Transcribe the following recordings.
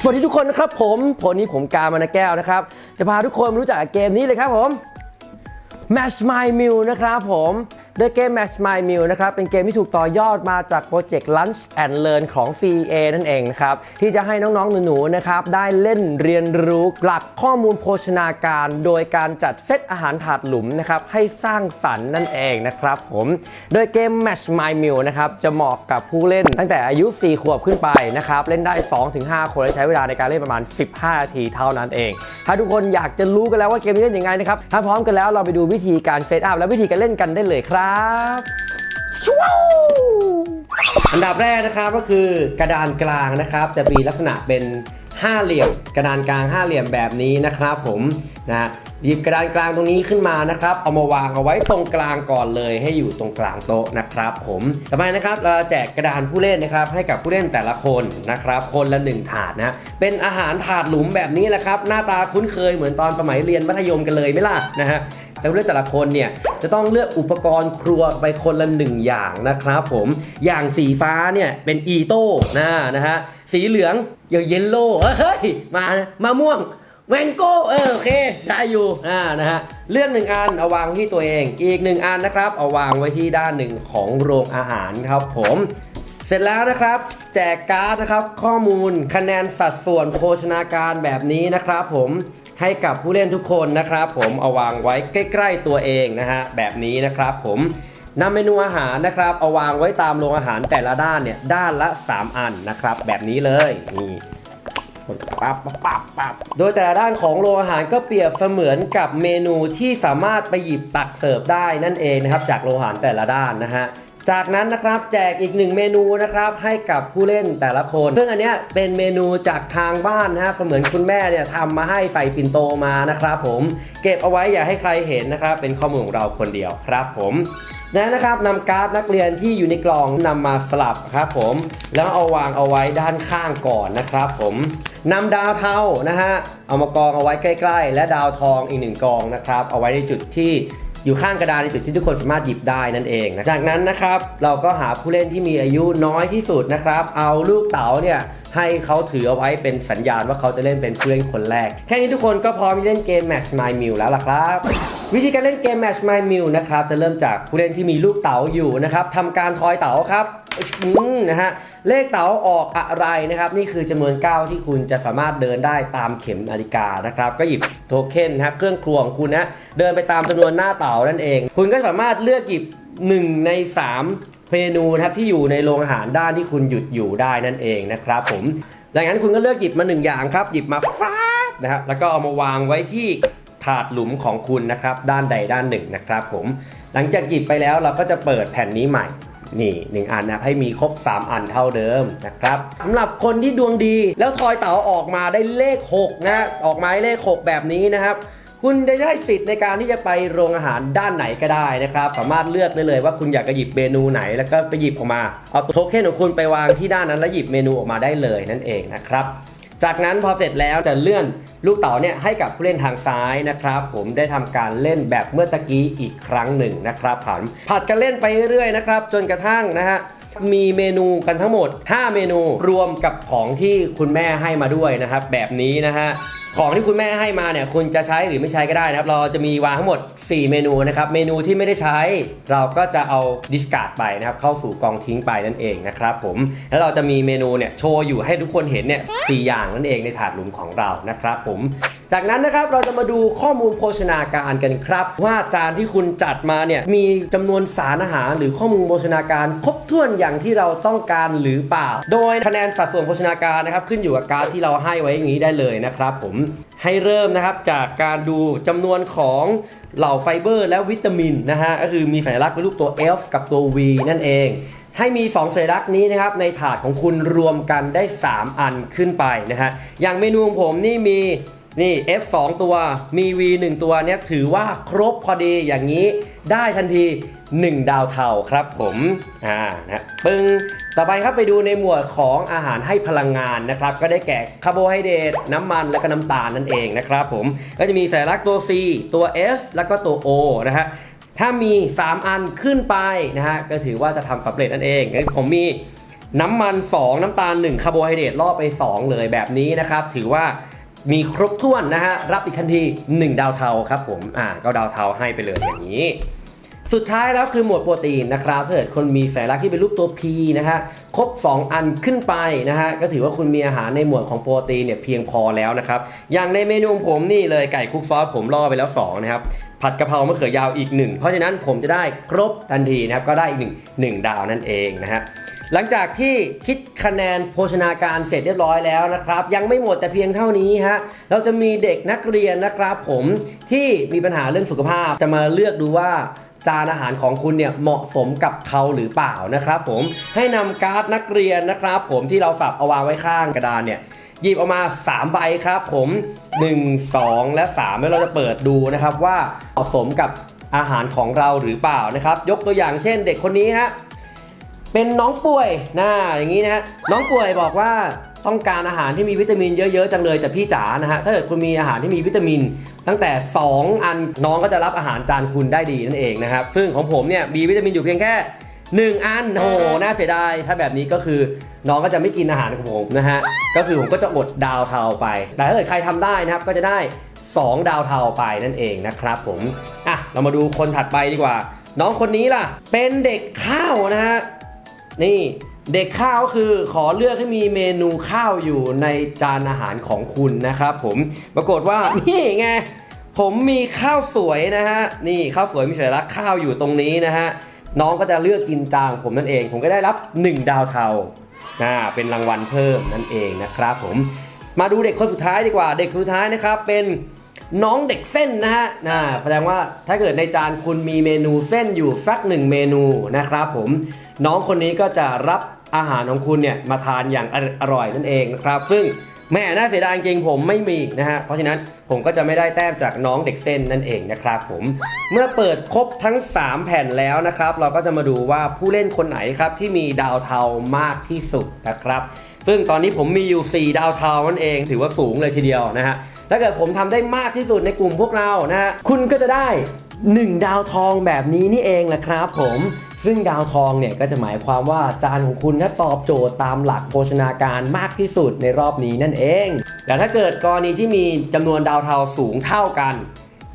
สวัสดีทุกคนนะครับผมวันนี้ผมกามานาแก้วนะครับ จะพาทุกคนรู้จักเกมนี้เลยครับผม Match My Meal นะครับผม โดยเกม Match My Meal นะครับเป็นเกมที่ถูกต่อยอดมาจากโปรเจกต์ Lunch and Learn ของ CA นั่นเองนะครับที่จะให้น้องๆหนูๆนะครับได้เล่นเรียนรู้หลักข้อมูลโภชนาการ โดยการจัดเซตอาหารถาดหลุมนะครับให้สร้างสรรค์นั่นเองนะครับผมโดยเกม Match My Meal นะครับจะเหมาะกับผู้เล่นตั้งแต่อายุ 4 ขวบขึ้นไปนะครับเล่นได้ 2-5 คนและใช้เวลาในการเล่นประมาณ 15 นาทีเท่านั้นเอง ถ้าทุกคนอยากจะรู้กันแล้วว่าเกมนี้เล่นยังไงนะครับถ้าพร้อมกันแล้วเราไปดูวิธีการเซตอัพและวิธีการเล่นกันได้เลยครับชูวอันดับแรกนะครับก็คือกระดานกลางนะครับ จะมีลักษณะเป็นห้าเหลี่ยม กระดานกลางห้าเหลี่ยมแบบนี้นะครับผมนะหยิบกระดานกลางตรงนี้ขึ้นมานะครับ เอามาวางเอาไว้ตรงกลางก่อนเลย ให้อยู่ตรงกลางโต๊ะนะครับ ผมต่อไปนะครับเราแจกกระดานผู้เล่นนะครับให้กับผู้เล่นแต่ละคนนะครับ คนละหนึ่งถาดนะเป็นอาหารถาดหลุมแบบนี้แหละครับ หน้าตาคุ้นเคยเหมือนตอนสมัยเรียนมัธยมกันเลยไหมล่ะนะฮะ แต่ผู้เล่นแต่ละคนเนี่ยจะต้องเลือกอุปกรณ์ครัวไปคนละหนึ่งอย่างนะครับผมอย่างสีฟ้าเนี่ยเป็นอีโต้นะนะฮะสีเหลืองอย่างเยลโล่เฮ้ยมานะมะม่วงแมงโก้เออโอเคได้อยู่อ่านะฮะเลือกหนึ่งอันเอาวางที่ตัวเอง อีกหนึ่งอันนะครับ เอาวางไว้ที่ด้านหนึ่งของโรงอาหารครับผมเสร็จแล้วนะครับ แจกการ์ดนะครับ ข้อมูลคะแนนสัดส่วนโภชนาการแบบนี้นะครับผม ให้กับผู้เล่นทุกคนนะครับผมเอาวางไว้ใกล้ ๆตัวเองนะฮะแบบนี้นะครับผมนำเมนูอาหารนะครับเอาวางไว้ตามโรงอาหารแต่ละด้านเนี่ยด้านละ 3 อันนะครับแบบนี้เลยนี่ปั๊บปั๊บปั๊บปั๊บโดยแต่ละด้านของโรงอาหารก็เปรียบเสมือนกับเมนูที่สามารถไปหยิบตักเสิร์ฟได้นั่นเองนะครับจากโรงอาหารแต่ละด้านนะฮะ จากนั้นนะครับแจกอีกหนึ่งเมนูนะครับให้กับผู้เล่นแต่ละคน ซึ่งอันเนี้ยเป็นเมนูจากทางบ้านนะฮะเสมือนคุณแม่เนี่ยทำมาให้ใส่ปิ่นโตมานะครับผมเก็บเอาไว้อย่าให้ใครเห็นนะครับเป็นข้อมูลของเราคนเดียวครับผมและนะครับนำการ์ดนักเรียนที่อยู่ในกล่องนำมาสลับครับผมแล้วเอาวางเอาไว้ด้านข้างก่อนนะครับผมนำดาวเทานะฮะเอามากองเอาไว้ใกล้ ๆ และดาวทองอีกหนึ่งกองนะครับเอาไว้ในจุดที่ อยู่ข้างกระดานในจุดที่ทุกคนสามารถหยิบได้นั่นเองนะจากนั้นนะครับเราก็หาผู้เล่นที่มีอายุน้อยที่สุดนะครับ เอาลูกเต๋าเนี่ยให้เขาถือเอาไว้เป็นสัญญาณว่าเขาจะเล่นเป็นผู้เล่นคนแรก แค่นี้ทุกคนก็พร้อมที่เล่นเกม Match My Meal แล้วล่ะครับ วิธีการเล่นเกม Match My Meal นะครับจะเริ่มจากผู้เล่นที่มีลูกเต๋าอยู่นะครับทำการทอยเต๋าครับ อืมนะฮะเลขเต๋าออกอะไรนะครับ นี่คือจำนวนก้าวที่คุณจะสามารถเดินได้ตามเข็มนาฬิกานะครับ ก็หยิบโทเค็นนะฮะเครื่องครัวของคุณนะเดินไปตามจำนวนหน้าเต๋านั่นเอง คุณก็สามารถเลือกหยิบ 1 ใน 3เมนูนะครับที่อยู่ในโรงอาหารด้านที่คุณหยุดอยู่ได้นั่นเองนะครับผมดังนั้นคุณก็เลือกหยิบมาหนึ่งอย่างครับหยิบมาฟ้านะครับแล้วก็เอามาวางไว้ที่ถาดหลุมของคุณนะครับด้านใดด้านหนึ่งนะครับผมหลังจากหยิบไปแล้วเราก็จะเปิดแผ่นนี้ใหม่ นี่หนึ่งอันนะให้มีครบ 3 อันเท่าเดิมนะครับสำหรับคนที่ดวงดี แล้วทอยเต๋าออกมาได้เลข 6 นะ ออกมาเลข 6 แบบนี้นะครับคุณจะได้สิทธิ์ในการที่จะไปโรงอาหารด้านไหนก็ได้นะครับ สามารถเลือกได้เลยว่าคุณอยากจะหยิบเมนูไหนแล้วก็ไปหยิบออกมา เอาโทเค็นของคุณไปวางที่ด้านนั้นแล้วหยิบเมนูออกมาได้เลยนั่นเองนะครับ จากนั้นพอเสร็จแล้วจะเลื่อนลูกเต๋าเนี่ยให้กับผู้เล่นทางซ้ายนะครับ ผมได้ทำการเล่นแบบเมื่อตะกี้อีกครั้งหนึ่งนะครับผันผัดกันเล่นไปเรื่อยๆนะครับ จนกระทั่งนะฮะ มีเมนูกันทั้งหมด 5 เมนูรวมกับของที่คุณแม่ให้มาด้วยนะครับ แบบนี้นะฮะของที่คุณแม่ให้มาเนี่ยคุณจะใช้หรือไม่ใช้ก็ได้นะครับ เราจะมีวางทั้งหมด 4 เมนูนะครับ เมนูที่ไม่ได้ใช้ เราก็จะเอาดิสการ์ดไปนะครับ เข้าสู่กองทิ้งไปนั่นเองนะครับผม แล้วเราจะมีเมนูเนี่ยโชว์อยู่ให้ทุกคนเห็นเนี่ยสอย่างนั่นเองในถาดหลุมของเรานะครับผมจากนั้นนะครับเราจะมาดูข้อมูลโภชนาการกันครับ ว่าจานที่คุณจัดมาเนี่ยมีจำนวนสารอาหารหรือข้อมูลโภชนาการครบถ้วนอย่างที่เราต้องการหรือเปล่า โดยคะแนนสัดส่วนโภชนาการนะครับขึ้นอยู่กับการที่เราให้ไว้อย่างนี้ได้เลยนะครับผมให้เริ่มนะครับจากการดูจำนวนของเหล่าไฟเบอร์ และวิตามินนะฮะก็คือมีสัญลักษณ์เป็นรูปตัว F กับตัว V นั่นเองให้มี 2สัญลักษณ์นี้นะครับในถาดของคุณรวมกันได้ 3 อันขึ้นไปนะฮะอย่างเมนูของผมนี่มี นี่ F 2ตัวมี V 1ตัวเนี่ยถือว่าครบพอดีอย่างนี้ได้ทันที 1 ดาวเทาครับผมอ่านะปึ้งต่อไปครับไปดูในหมวดของอาหารให้พลังงานนะครับ ก็ได้แก่คาร์โบไฮเดรตน้ำมันและก็น้ำตาลนั่นเองนะครับผมก็จะมีสัญลักษณ์ตัว C ตัว S แล้วก็ตัว O นะฮะถ้ามี 3 อันขึ้นไปนะฮะก็ถือว่าจะทำสำเร็จนั่นเองผมมีน้ำมัน 2 น้ำตาล 1คาร์โบไฮเดรตล่อไป 2 เลยแบบนี้นะครับ ถือว่า มีครบถ้วนนะฮะรับอีกทันที 1 ดาวเทาครับผมอ่าก็ดาวเทาให้ไปเลยอย่างนี้ สุดท้ายแล้วคือหมวดโปรตีนนะครับถ้าเกิดคนมีสัญลักที่เป็นรูปตัว P นะฮะครบ 2 อันขึ้นไปนะฮะก็ถือว่าคุณมีอาหารในหมวดของโปรตีนเนี่ยเพียงพอแล้วนะครับอย่างในเมนูผมนี่เลยไก่คุกซอสผมล่อไปแล้ว2นะครับผัดกะเพรามะเขือยาวอีก 1 เพราะฉะนั้นผมจะได้ครบทันทีนะครับก็ได้อีก1 1ดาวนั่นเองนะฮะหลังจากที่คิดคะแนนโภชนาการเสร็จเรียบร้อยแล้วนะครับ ยังไม่หมดแต่เพียงเท่านี้ฮะเราจะมีเด็กนักเรียนนะครับ ผมที่มีปัญหาเรื่องสุขภาพจะมาเลือกดูว่า จานอาหารของคุณเนี่ยเหมาะสมกับเขาหรือเปล่านะครับผมให้นำการ์ดนักเรียนนะครับ ผมที่เราสับเอาวางไว้ข้างกระดานเนี่ยหยิบออกมา 3 ใบครับ ผม 1 2 และ 3 แล้วเราจะเปิดดูนะครับว่าเหมาะสมกับอาหารของเราหรือเปล่านะครับ ยกตัวอย่างเช่นเด็กคนนี้ฮะเป็นน้องป่วยนะอย่างนี้นะฮะน้องป่วยบอกว่าต้องการอาหารที่มีวิตามินเยอะๆจังเลยแต่พี่จ๋านะฮะถ้าเกิดคุณมีอาหารที่มีวิตามิน ตั้งแต่ 2 อันน้องก็จะรับอาหารจานคุณได้ดีนั่นเองนะครับ ซึ่งของผมเนี่ยมีวิตามินอยู่เพียงแค่ 1 อันโอ้โหน่าเสียดาย ถ้าแบบนี้ก็คือน้องก็จะไม่กินอาหารของผมนะฮะ ก็คือผมก็จะอดดาวเทาไป แต่ถ้าเกิดใครทำได้นะครับก็จะได้ 2 ดาวเทาไปนั่นเองนะครับผม อะเรามาดูคนถัดไปดีกว่า น้องคนนี้ล่ะ เป็นเด็กข้าวนะฮะ นี่ เด็กข้าวก็คือขอเลือกให้มีเมนูข้าวอยู่ในจานอาหารของคุณนะครับผมปรากฏว่านี่ไงผมมีข้าวสวยนะฮะนี่ข้าวสวยมีสัญลักษณ์ข้าวอยู่ตรงนี้นะฮะน้องก็จะเลือกกินจานของผมนั่นเอง ผมก็ได้รับ 1 ดาวเทานะเป็นรางวัลเพิ่มนั่นเองนะครับผมมาดูเด็กคนสุดท้ายดีกว่า เด็กคนสุดท้ายนะครับเป็นน้องเด็กเส้นนะฮะนะแสดงว่าถ้าเกิดในจานคุณมีเมนูเส้นอยู่สักหนึ่งเมนูนะครับผมน้องคนนี้ก็จะรับ อาหารของคุณเนี่ยมาทานอย่างออร่อยนั่นเองนะครับ ซึ่งแม่น่าเสียดายจริงผมไม่มีนะฮะ เพราะฉะนั้นผมก็จะไม่ได้แต้มจากน้องเด็กเส้นนั่นเองนะครับผม เมื่อเปิดครบทั้ง 3 แผ่นแล้วนะครับ เราก็จะมาดูว่าผู้เล่นคนไหนครับที่มีดาวเทามากที่สุดนะครับ ซึ่งตอนนี้ผมมีอยู่ 4 ดาวเทานั่นเอง ถือว่าสูงเลยทีเดียวนะฮะ ถ้าเกิดผมทำได้มากที่สุดในกลุ่มพวกเรานะฮะ คุณก็จะได้ 1 ดาวทองแบบนี้นี่เองแหละครับ ผม ซึ่งดาวทองเนี่ยก็จะหมายความว่าจานของคุณถ้าตอบโจทย์ตามหลักโภชนาการมากที่สุดในรอบนี้นั่นเองแต่ถ้าเกิดกรณีที่มีจำนวนดาวเทาสูงเท่ากัน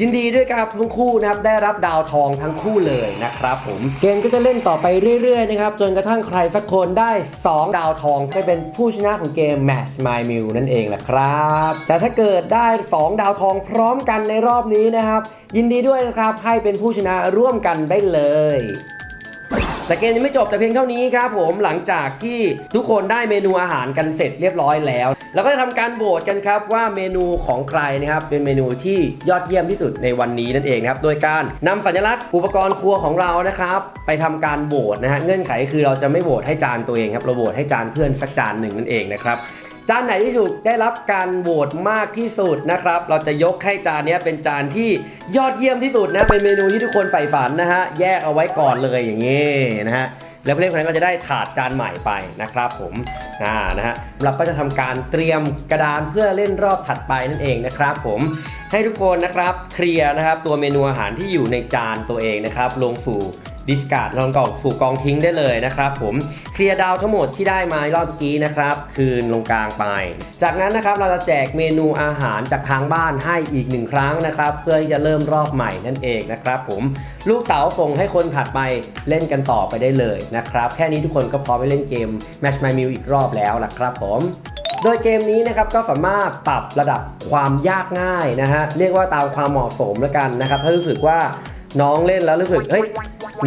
ยินดีด้วยครับทั้งคู่นะครับได้รับดาวทองทั้งคู่เลยนะครับผมเกมก็จะเล่นต่อไปเรื่อยๆนะครับจนกระทั่งใครสักคนได้ 2 ดาวทองก็เป็นผู้ชนะของเกม Match My Meal นั่นเองแหละครับ แต่ถ้าเกิดได้ 2 ดาวทองพร้อมกันในรอบนี้นะครับ ยินดีด้วยนะครับให้เป็นผู้ชนะร่วมกันได้เลย แต่เกมยังไม่จบแต่เพียงเท่านี้ครับผมหลังจากที่ทุกคนได้เมนูอาหารกันเสร็จเรียบร้อยแล้วเราก็จะทำการโหวตกันครับว่าเมนูของใครนะครับเป็นเมนูที่ยอดเยี่ยมที่สุดในวันนี้นั่นเองครับโดยการนำสัญลักษณ์อุปกรณ์ครัวของเรานะครับไปทำการโหวตนะฮะเงื่อนไขคือเราจะไม่โหวตให้จานตัวเองครับเราโหวตให้จานเพื่อนสักจานหนึ่งนั่นเองนะครับ จานไหนที่ถูกได้รับการโหวตมากที่สุดนะครับ เราจะยกให้จานนี้เป็นจานที่ยอดเยี่ยมที่สุดนะ เป็นเมนูที่ทุกคนใฝ่ฝันนะฮะ แยกเอาไว้ก่อนเลยอย่างนี้นะฮะ แล้วผู้เล่นคนนั้นก็จะได้ถาดจานใหม่ไปนะครับผม อ่า นะฮะเราก็จะทำการเตรียมกระดานเพื่อเล่นรอบถัดไปนั่นเองนะครับผมให้ทุกคนนะครับเคลียร์นะครับตัวเมนูอาหารที่อยู่ในจานตัวเองนะครับลงสู่ ดิสการ์ดลองกล่องสู่กองทิ้งได้เลยนะครับผมเคลียร์ดาวทั้งหมดที่ได้มารอบเมื่อกี้นะครับ คืนลงกลางไป จากนั้นนะครับเราจะแจกเมนูอาหารจากทางบ้านให้อีกหนึ่งครั้งนะครับ เพื่อที่จะเริ่มรอบใหม่นั่นเองนะครับผมลูกเต๋าส่งให้คนถัดไปเล่นกันต่อไปได้เลยนะครับแค่นี้ทุกคนก็พร้อมไปเล่นเกม Match My Meal อีกรอบแล้วนะครับผมโดยเกมนี้นะครับก็สามารถปรับระดับความยากง่ายนะฮะเรียกว่าตามความเหมาะสมแล้วกันนะครับถ้ารู้สึกว่าน้องเล่นแล้วรู้สึกเฮ้ย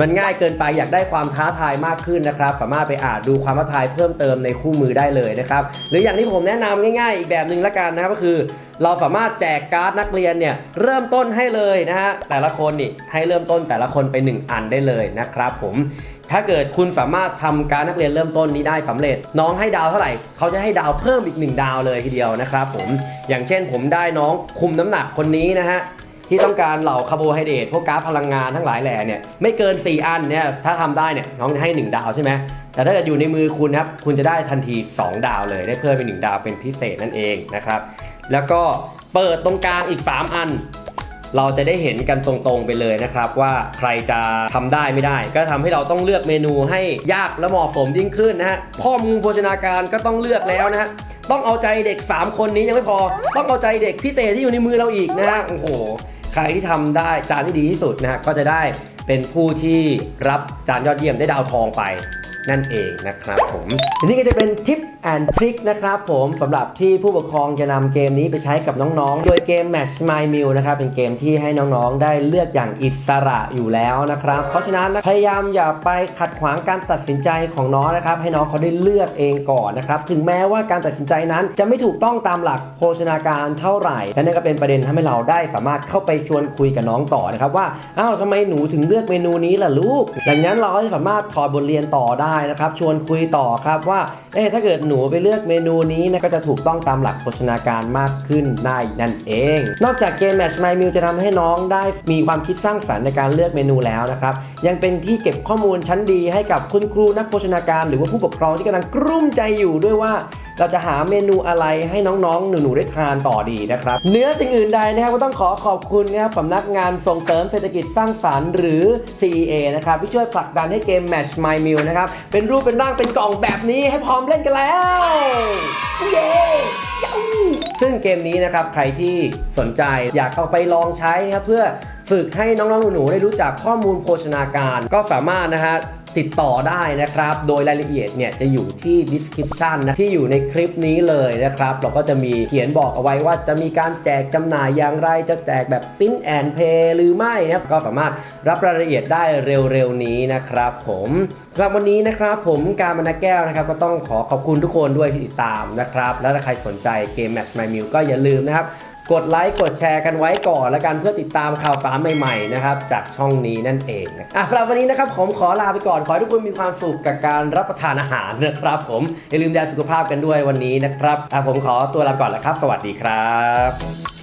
มันง่ายเกินไปอยากได้ความท้าทายมากขึ้นนะครับ สามารถไปอ่านดูความท้าทายเพิ่มเติมในคู่มือได้เลยนะครับ หรืออย่างที่ผมแนะนำง่ายๆ อีกแบบหนึ่งละกันนะครับก็คือ เราสามารถแจกการ์ดนักเรียนเนี่ยเริ่มต้นให้เลยนะฮะแต่ละคนนี่ให้เริ่มต้นแต่ละคนไป 1 อันได้เลยนะครับผมถ้าเกิดคุณสามารถทำการนักเรียนเริ่มต้นนี้ได้สำเร็จ น้องให้ดาวเท่าไหร่เขาจะให้ดาวเพิ่มอีก 1 ดาวเลยทีเดียวนะครับผมอย่างเช่นผมได้น้องคุมน้ำหนักคนนี้นะฮะ ที่ต้องการเหล่าคาร์โบไฮเดรตพวกก๊าซพลังงานทั้งหลายแหล่เนี่ยไม่เกิน 4 อันเนี่ยถ้าทำได้เนี่ยน้องให้ 1 ดาวใช่ไหมแต่ถ้าเกิดอยู่ในมือคุณครับคุณจะได้ทันที 2 ดาวเลยได้เพิ่มเป็น 1 ดาวเป็นพิเศษนั่นเองนะครับแล้วก็เปิดตรงกลางอีก 3 อัน เราจะได้เห็นกันตรงๆไปเลยนะครับว่าใครจะทำได้ไม่ได้ ก็ทำให้เราต้องเลือกเมนูให้ยากและเหมาะสมยิ่งขึ้นนะฮะข้อมูลโภชนาการก็ต้องเลือกแล้วนะฮะต้องเอาใจเด็ก 3 คนนี้ยังไม่พอ ต้องเอาใจเด็กพิเศษที่อยู่ในมือเราอีกนะฮะโอ้โห รที่ทำได้จานที่ดีที่สุดนะฮะก็จะได้เป็นผู้ที่รับจานยอดเยี่ยมได้ดาวทองไป นั่นเองนะครับผมทีนี้ก็จะเป็นทิปแอนทริคนะครับผมสำหรับที่ผู้ปกครองจะนำเกมนี้ไปใช้กับน้องๆ โดยเกม Match My Meal นะครับเป็นเกมที่ให้น้องๆ ได้เลือกอย่างอิสระอยู่แล้วนะครับ เพราะฉะนั้นพยายามอย่าไปขัดขวางการตัดสินใจของน้องนะครับ ให้น้องเขาได้เลือกเองก่อนนะครับ ถึงแม้ว่าการตัดสินใจนั้นจะไม่ถูกต้องตามหลักโภชนาการเท่าไหร่และนี่ก็เป็นประเด็นทำให้เราได้สามารถเข้าไปชวนคุยกับน้องต่อนะครับว่าอ้าวทำไมหนูถึงเลือกเมนูนี้ล่ะลูก ดังนั้นเราก็จะสามารถถอดบทเรียนต่อได้ได้นะครับ ชวนคุยต่อครับว่าเอ๊ะถ้าเกิดหนูไปเลือกเมนูนี้นะก็จะถูกต้องตามหลักโภชนาการมากขึ้นได้นั่นเอง นอกจากเกมแมชไมมิวจะทำให้น้องได้มีความคิดสร้างสรรค์ในการเลือกเมนูแล้วนะครับ ยังเป็นที่เก็บข้อมูลชั้นดีให้กับคุณครูนักโภชนาการ หรือว่าผู้ปกครองที่กำลังกลุ้มใจอยู่ด้วยว่า เราจะหาเมนูอะไรให้น้องๆ หนูๆได้ทานต่อดีนะครับเนื้อสิ่งอื่นใดนะครับก็ต้องขอขอบคุณนะครับสำนักงานส่งเสริมเศรษฐกิจสร้างสรรค์หรือ CEA นะครับที่ช่วยผลักดันให้เกม Match My Meal นะครับเป็นรูปเป็นร่างเป็นกล่องแบบนี้ให้พร้อมเล่นกันแล้วเย้ยูซึ่งเกมนี้นะครับใครที่สนใจอยากเอาไปลองใช้นะครับเพื่อฝึกให้น้องๆหนูๆได้รู้จักข้อมูลโภชนาการ ก็สามารถนะฮะ ติดต่อได้นะครับ โดยรายละเอียดเนี่ยจะอยู่ที่ description นะที่อยู่ในคลิปนี้เลยนะครับ เราก็จะมีเขียนบอกเอาไว้ว่าจะมีการแจกจำหน่ายอย่างไร จะแจกแบบปิ้นแอนเพย์หรือไม่นะก็สามารถรับรายละเอียดได้เร็วๆนี้นะครับผมสำหรับวันนี้นะครับผมการมนาแก้วนะครับ ก็ต้องขอขอบคุณทุกคนด้วยที่ติดตามนะครับ และถ้าใครสนใจเกม Match My Meal ก็อย่าลืมนะครับ กดไลค์กดแชร์กันไว้ก่อนแล้วกันเพื่อติดตามข่าวสารใหม่ๆนะครับจากช่องนี้นั่นเองอะสำหรับวันนี้นะครับผมขอลาไปก่อน ขอให้ทุกคนมีความสุขกับการรับประทานอาหารนะครับผมอย่าลืมดูแลสุขภาพกันด้วยวันนี้นะครับอะผมขอตัวลาไปก่อนแล้วครับ สวัสดีครับ